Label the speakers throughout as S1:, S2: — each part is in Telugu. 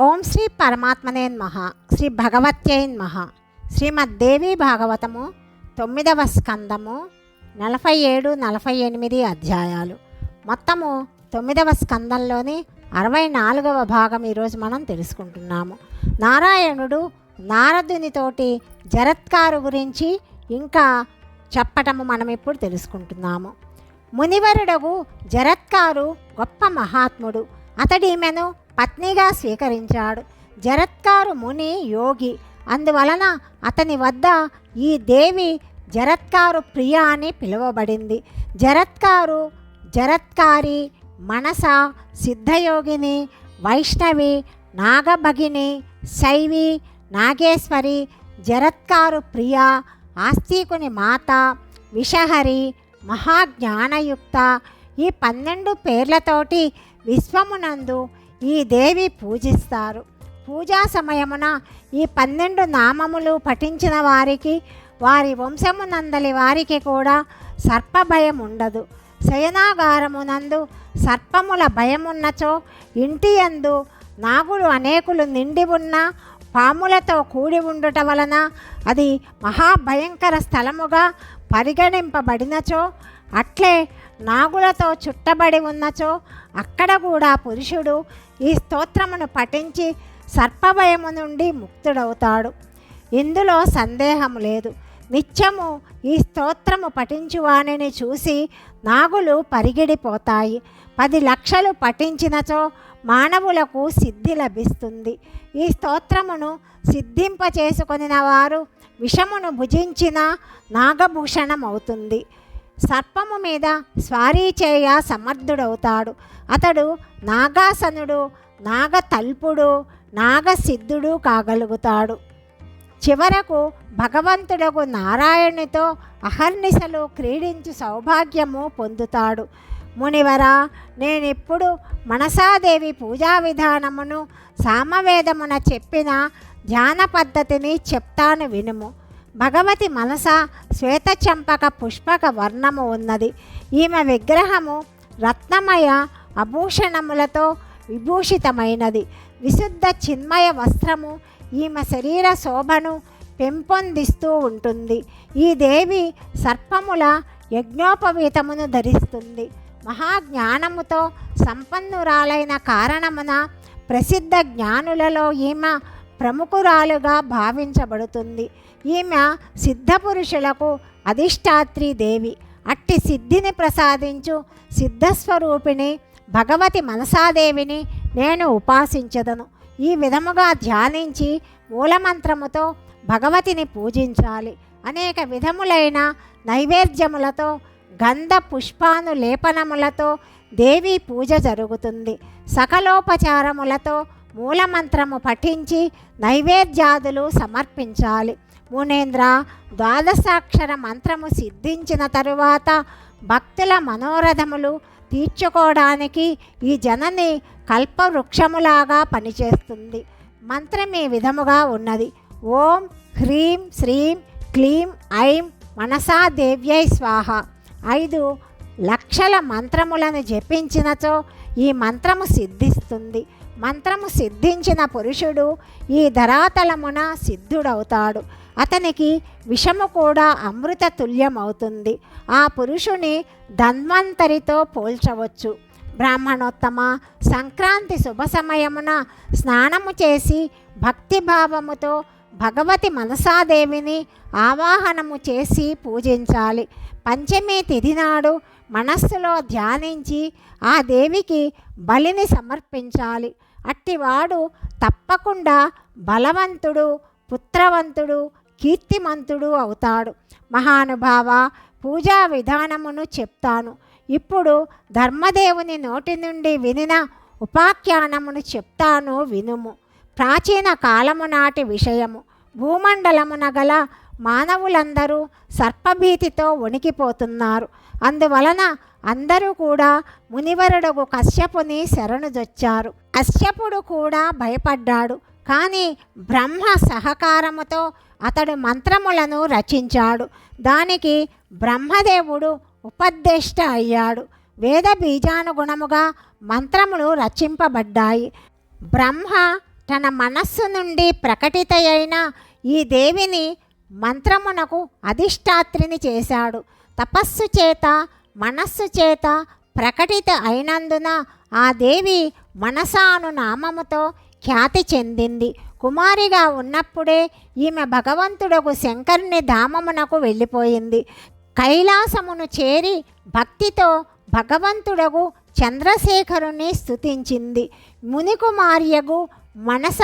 S1: ఓం శ్రీ పరమాత్మనే మహ శ్రీ భగవత్యై మహ శ్రీమద్దేవి భాగవతము తొమ్మిదవ స్కందము నలభై ఏడు నలభై ఎనిమిది అధ్యాయాలు. మొత్తము తొమ్మిదవ స్కందంలోని అరవై నాలుగవ భాగం ఈరోజు మనం తెలుసుకుంటున్నాము. నారాయణుడు నారదునితోటి జరత్కారు గురించి ఇంకా చెప్పటము మనం ఇప్పుడు తెలుసుకుంటున్నాము. మునివరుడగు జరత్కారు గొప్ప మహాత్ముడు. అతడీమెను పత్నిగా స్వీకరించాడు. జరత్కారు ముని యోగి. అందువలన అతని వద్ద ఈ దేవి జరత్కారు ప్రియ అని పిలువబడింది. జరత్కారు జరత్కారి మనస సిద్ధయోగిని వైష్ణవి నాగభగిని శైవి నాగేశ్వరి జరత్కారు ప్రియ ఆస్తికుని మాత విషహరి మహాజ్ఞానయుక్త ఈ పన్నెండు పేర్లతోటి విశ్వమునందు ఈ దేవి పూజిస్తారు. పూజా సమయమున ఈ పన్నెండు నామములు పఠించిన వారికి వారి వంశమునందలి వారికి కూడా సర్పభయం ఉండదు శయనాగారమునందు సర్పముల భయమున్నచో ఇంటి యందు నాగులు అనేకులు నిండి ఉన్న పాములతో కూడి ఉండుట వలన అది మహాభయంకర స్థలముగా పరిగణింపబడినచో అట్లే నాగులతో చుట్టబడి ఉన్నచో అక్కడ కూడా పురుషుడు ఈ స్తోత్రమును పఠించి సర్పభయము నుండి ముక్తుడవుతాడు. ఇందులో సందేహం లేదు. నిత్యము ఈ స్తోత్రము పఠించువానిని చూసి నాగులు పరిగెడిపోతాయి. పది లక్షలు పఠించినచో మానవులకు సిద్ధి లభిస్తుంది. ఈ స్తోత్రమును సిద్ధింప చేసుకొనిన వారు విషమును భుజించిన నాగభూషణం అవుతుంది సర్పము మీద స్వారీ చేయ సమర్థుడవుతాడు. అతడు నాగాసనుడు నాగతల్పుడు నాగసిద్ధుడు కాగలుగుతాడు. చివరకు భగవంతుడకు నారాయణునితో అహర్నిశలు క్రీడించు సౌభాగ్యము పొందుతాడు. మునివరా నేనిప్పుడు మనసాదేవి పూజా విధానమును సామవేదమున చెప్పిన ధ్యాన పద్ధతిని చెప్తాను వినుము. భగవతి మనస శ్వేతచంపక పుష్పక వర్ణము ఉన్నది. ఈమె విగ్రహము రత్నమయ అభూషణములతో విభూషితమైనది. విశుద్ధ చిన్మయ వస్త్రము ఈమె శరీర శోభను పెంపొందిస్తూ ఉంటుంది. ఈ దేవి సర్పముల యజ్ఞోపవీతమును ధరిస్తుంది. మహాజ్ఞానముతో సంపన్నురాలైన కారణమున ప్రసిద్ధ జ్ఞానులలో ఈమె ప్రముఖురాలుగా భావించబడుతుంది. ఈమె సిద్ధపురుషులకు అధిష్టాత్రి దేవి. అట్టి సిద్ధిని ప్రసాదించు సిద్ధస్వరూపిణి భగవతి మనసాదేవిని నేను ఉపాసించదను. ఈ విధముగా ధ్యానించి మూలమంత్రముతో భగవతిని పూజించాలి. అనేక విధములైన నైవేద్యములతో గంధ పుష్పాను లేపనములతో దేవి పూజ జరుగుతుంది. సకలోపచారములతో మూలమంత్రము పఠించి నైవేద్యాదులు సమర్పించాలి. మునేంద్ర ద్వాదశాక్షర మంత్రము సిద్ధించిన తరువాత భక్తుల మనోరథములు తీర్చుకోవడానికి ఈ జనని కల్పవృక్షములాగా పనిచేస్తుంది. మంత్రం ఈ విధముగా ఉన్నది? ఓం హ్రీం శ్రీం క్లీం ఐం మనసా దేవ్యై స్వాహ. ఐదు లక్షల మంత్రములను జపించినచో ఈ మంత్రము సిద్ధిస్తుంది. మంత్రము సిద్ధించిన పురుషుడు ఈ ధరాతలమున సిద్ధుడవుతాడు. అతనికి విషము కూడా అమృత తుల్యమవుతుంది. ఆ పురుషుని ధన్వంతరితో పోల్చవచ్చు. బ్రాహ్మణోత్తమ సంక్రాంతి శుభ సమయమున స్నానము చేసి భక్తిభావముతో భగవతి మనసాదేవిని ఆవాహనము చేసి పూజించాలి. పంచమి తిథి నాడు మనస్సులో ధ్యానించి ఆ దేవికి బలిని సమర్పించాలి. అట్టివాడు తప్పకుండా బలవంతుడు పుత్రవంతుడు కీర్తిమంతుడు అవుతాడు. మహానుభావ పూజా విధానమును చెప్తాను. ఇప్పుడు ధర్మదేవుని నోటి నుండి వినిన ఉపాఖ్యానమును చెప్తాను వినుము. ప్రాచీన కాలము నాటి విషయము. భూమండలమున గల మానవులందరూ సర్పభీతితో వణికిపోతున్నారు. అందువలన అందరూ కూడా మునివరుడుగు కశ్యపుని శరణుజొచ్చారు కశ్యపుడు కూడా భయపడ్డాడు. కానీ బ్రహ్మ సహకారముతో అతడు మంత్రములను రచించాడు. దానికి బ్రహ్మదేవుడు ఉపదేష్ట అయ్యాడు. వేద బీజానుగుణముగా మంత్రములు రచింపబడ్డాయి. బ్రహ్మ తన మనస్సు నుండి ప్రకటితయైన ఈ దేవిని మంత్రమునకు అధిష్టాత్రిని చేశాడు. తపస్సు చేత మనస్సు చేత ప్రకటిత అయినందున ఆ దేవి మనసాను నామముతో ఖ్యాతి చెందింది. కుమారిగా ఉన్నప్పుడే ఈమె భగవంతుడకు శంకరుని ధామమునకు వెళ్ళిపోయింది. కైలాసమును చేరి భక్తితో భగవంతుడగు చంద్రశేఖరుని స్థుతించింది మునికుమార్యగు మనస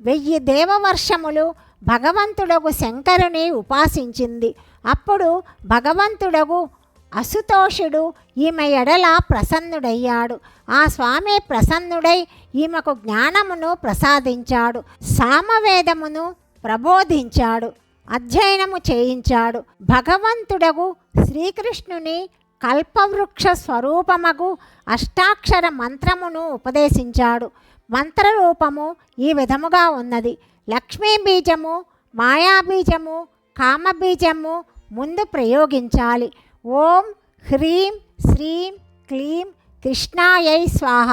S1: వెయ్యి దేవవర్షములు భగవంతుడగు శంకరుని ఉపాసించింది. అప్పుడు భగవంతుడగు అసుతోషుడు ఈమె ఎడల ప్రసన్నుడయ్యాడు. ఆ స్వామి ప్రసన్నుడై ఈమెకు జ్ఞానమును ప్రసాదించాడు. సామవేదమును ప్రబోధించాడు. అధ్యయనము చేయించాడు. భగవంతుడగు శ్రీకృష్ణుని కల్పవృక్ష స్వరూపమగు అష్టాక్షర మంత్రమును ఉపదేశించాడు. మంత్రరూపము ఈ విధముగా ఉన్నది. లక్ష్మీ బీజము మాయాబీజము కామబీజము ముందు ప్రయోగించాలి. ఓం హ్రీం శ్రీం క్లీం కృష్ణాయై స్వాహ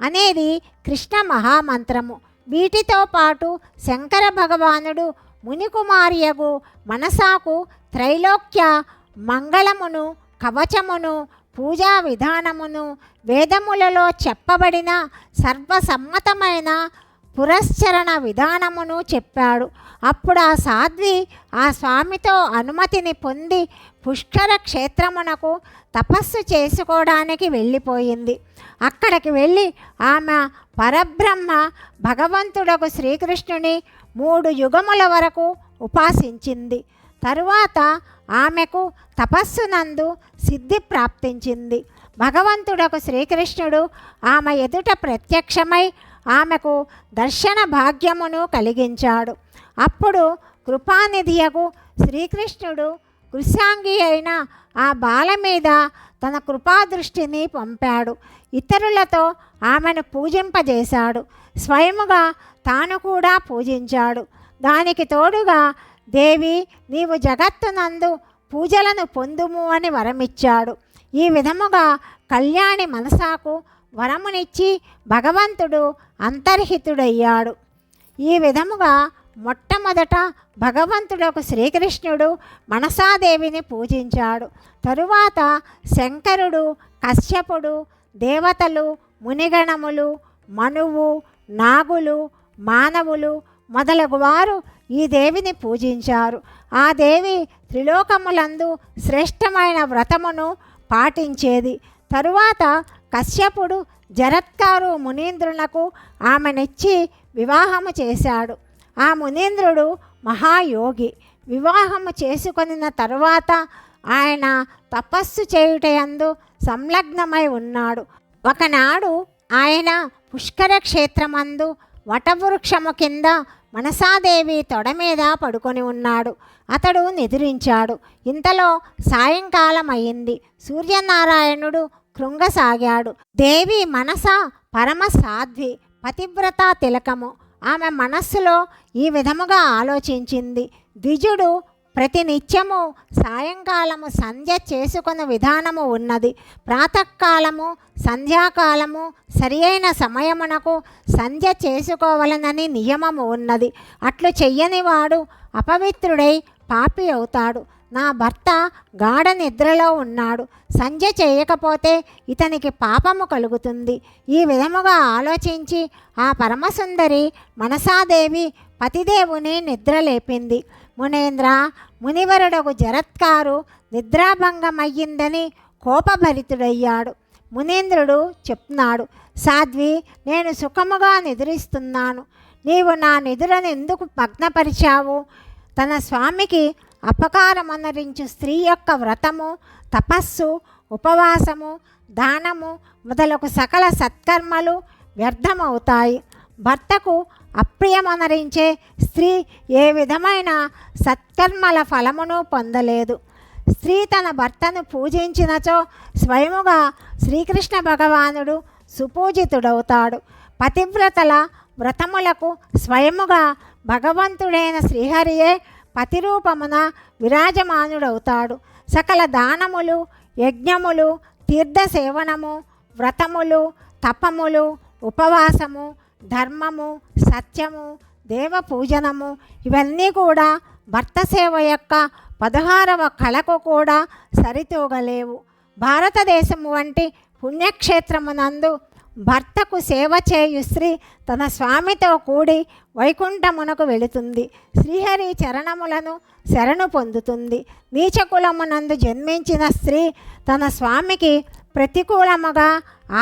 S1: అనేది కృష్ణ మహామంత్రము. వీటితో పాటు శంకర భగవానుడు మునికుమార్యకు మనసాకు త్రైలోక్య మంగళమును కవచమును పూజా విధానమును వేదములలో చెప్పబడిన సర్వసమ్మతమైన పురస్చరణ విధానమును చెప్పాడు. అప్పుడు ఆ సాధ్వి ఆ స్వామితో అనుమతిని పొంది పుష్కర క్షేత్రమునకు తపస్సు చేసుకోవడానికి వెళ్ళిపోయింది. అక్కడికి వెళ్ళి ఆమె పరబ్రహ్మ భగవంతుడకు శ్రీకృష్ణుని మూడు యుగముల వరకు ఉపాసించింది. తరువాత ఆమెకు తపస్సునందు సిద్ధి ప్రాప్తించింది. భగవంతుడకు శ్రీకృష్ణుడు ఆమె ఎదుట ప్రత్యక్షమై ఆమెకు దర్శన భాగ్యమును కలిగించాడు. అప్పుడు కృపానిధియకు శ్రీకృష్ణుడు వృషాంగి అయిన ఆ బాల మీద తన కృపాదృష్టిని పంపాడు. ఇతరులతో ఆమెను పూజింపజేశాడు. స్వయముగా తాను కూడా పూజించాడు. దానికి తోడుగా దేవి నీవు జగత్తునందు పూజలను పొందుము అని వరమిచ్చాడు. ఈ విధముగా కళ్యాణి మనసాకు వరమునిచ్చి భగవంతుడు అంతర్హితుడయ్యాడు. ఈ విధముగా మొట్టమొదట భగవంతుడకు శ్రీకృష్ణుడు మనసాదేవిని పూజించాడు. తరువాత శంకరుడు కశ్యపుడు దేవతలు మునిగణములు మనువు నాగులు మానవులు మొదలగు వారు ఈ దేవిని పూజించారు. ఆ దేవి త్రిలోకములందు శ్రేష్టమైన వ్రతమును పాటించేది. తరువాత కశ్యపుడు జరత్కారు మునీంద్రులకు ఆమెనిచ్చి వివాహము చేశాడు. ఆ మునీంద్రుడు మహాయోగి. వివాహము చేసుకొనిన తరువాత ఆయన తపస్సు చేయుటయందు సంలగ్నమై ఉన్నాడు. ఒకనాడు ఆయన పుష్కర క్షేత్రమందు వటవృక్షము కింద మనసాదేవి తొడ మీద పడుకొని ఉన్నాడు. అతడు నిద్రించాడు. ఇంతలో సాయంకాలం అయింది సూర్యనారాయణుడు కృంగసాగాడు. దేవి మనస పరమ సాధ్వి పతివ్రత తిలకము. ఆమె మనస్సులో ఈ విధముగా ఆలోచించింది. ద్విజుడు ప్రతినిత్యము సాయంకాలము సంధ్య చేసుకున్న విధానము ఉన్నది. ప్రాతకాలము సంధ్యాకాలము సరి అయిన సమయమునకు సంధ్య చేసుకోవలనని నియమము ఉన్నది. అట్లు చెయ్యనివాడు అపవిత్రుడై పాపి అవుతాడు. నా భర్త గాఢ నిద్రలో ఉన్నాడు. సంధ్య చేయకపోతే ఇతనికి పాపము కలుగుతుంది. ఈ విధముగా ఆలోచించి ఆ పరమసుందరి మనసాదేవి పతిదేవుని నిద్రలేపింది. మునేంద్ర మునివరుడకు జరత్కారు నిద్రాభంగమయ్యిందని కోపభరితుడయ్యాడు. మునీంద్రుడు చెప్తున్నాడు సాధ్వి నేను సుఖముగా నిద్రిస్తున్నాను. నీవు నా నిధులను ఎందుకు భగ్నపరిచావు తన స్వామికి అపకారమనరించు స్త్రీ యొక్క వ్రతము తపస్సు ఉపవాసము దానము మొదలగు సకల సత్కర్మలు వ్యర్థమవుతాయి. భర్తకు అప్రియమనరించే స్త్రీ ఏ విధమైన సత్కర్మల ఫలమును పొందలేదు. స్త్రీ తన భర్తను పూజించినచో స్వయముగా శ్రీకృష్ణ భగవానుడు సుపూజితుడవుతాడు. పతివ్రతల వ్రతములకు స్వయముగా భగవంతుడైన శ్రీహరియే పతిరూపమున విరాజమానుడవుతాడు. సకల దానములు యజ్ఞములు తీర్థ సేవనము వ్రతములు తపములు ఉపవాసము ధర్మము సత్యము దేవ పూజనము ఇవన్నీ కూడా భర్త సేవ యొక్క పదహారవ కళకు కూడా సరితూగలేవు. భారతదేశము వంటి పుణ్యక్షేత్రమునందు భర్తకు సేవ చేయు స్త్రీ తన స్వామితో కూడి వైకుంఠమునకు వెళుతుంది. శ్రీహరి చరణములను శరణు పొందుతుంది. నీచకులమునందు జన్మించిన స్త్రీ తన స్వామికి ప్రతికూలముగా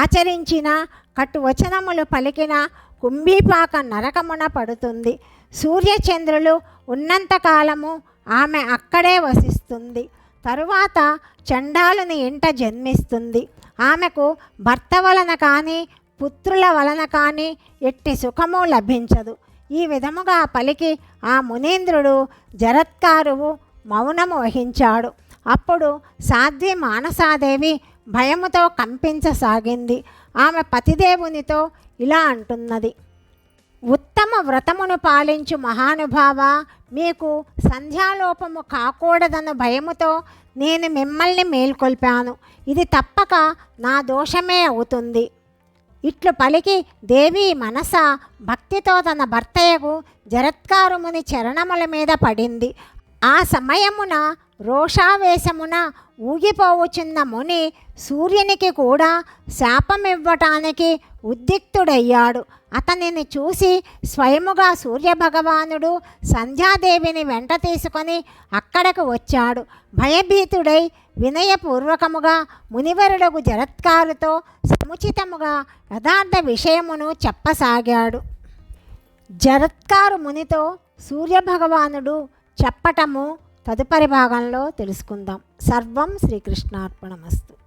S1: ఆచరించిన కట్టువచనములు పలికిన కుంభీపాక నరకమున పడుతుంది. సూర్యచంద్రులు ఉన్నంతకాలము ఆమె అక్కడే వసిస్తుంది. తరువాత చండాలుని ఇంట జన్మిస్తుంది. ఆమెకు భర్త వలన కానీ పుత్రుల వలన కానీ ఎట్టి సుఖము లభించదు. ఈ విధముగా పలికి ఆ మునీంద్రుడు జరత్కారువు మౌనము వహించాడు. అప్పుడు సాధ్వి మానసాదేవి భయముతో కంపించసాగింది. ఆమె పతిదేవునితో ఇలా అంటున్నది. ఉత్తమ వ్రతమును పాలించు మహానుభావ మీకు సంధ్యాలోపము కాకూడదన్న భయముతో నేను మిమ్మల్ని మేల్కొల్పాను. ఇది తప్పక నా దోషమే అవుతుంది. ఇట్లు పలికి దేవి మనస భక్తితో తన భర్తయ్యకు జరత్కారుముని చరణముల మీద పడింది. ఆ సమయమున రోషావేశమున ఊగిపోవుచున్న ముని సూర్యునికి కూడా శాపమివ్వటానికి ఉద్రిక్తుడయ్యాడు అతనిని చూసి స్వయముగా సూర్యభగవానుడు సంధ్యాదేవిని వెంట తీసుకొని అక్కడకు వచ్చాడు. భయభీతుడై వినయపూర్వకముగా మునివరులకు జరత్కారుతో సముచితముగా యథార్థ విషయమును చెప్పసాగాడు. జరత్కారు మునితో సూర్యభగవానుడు చెప్పటము తదుపరి భాగంలో తెలుసుకుందాం. సర్వం శ్రీకృష్ణార్పణమస్తు.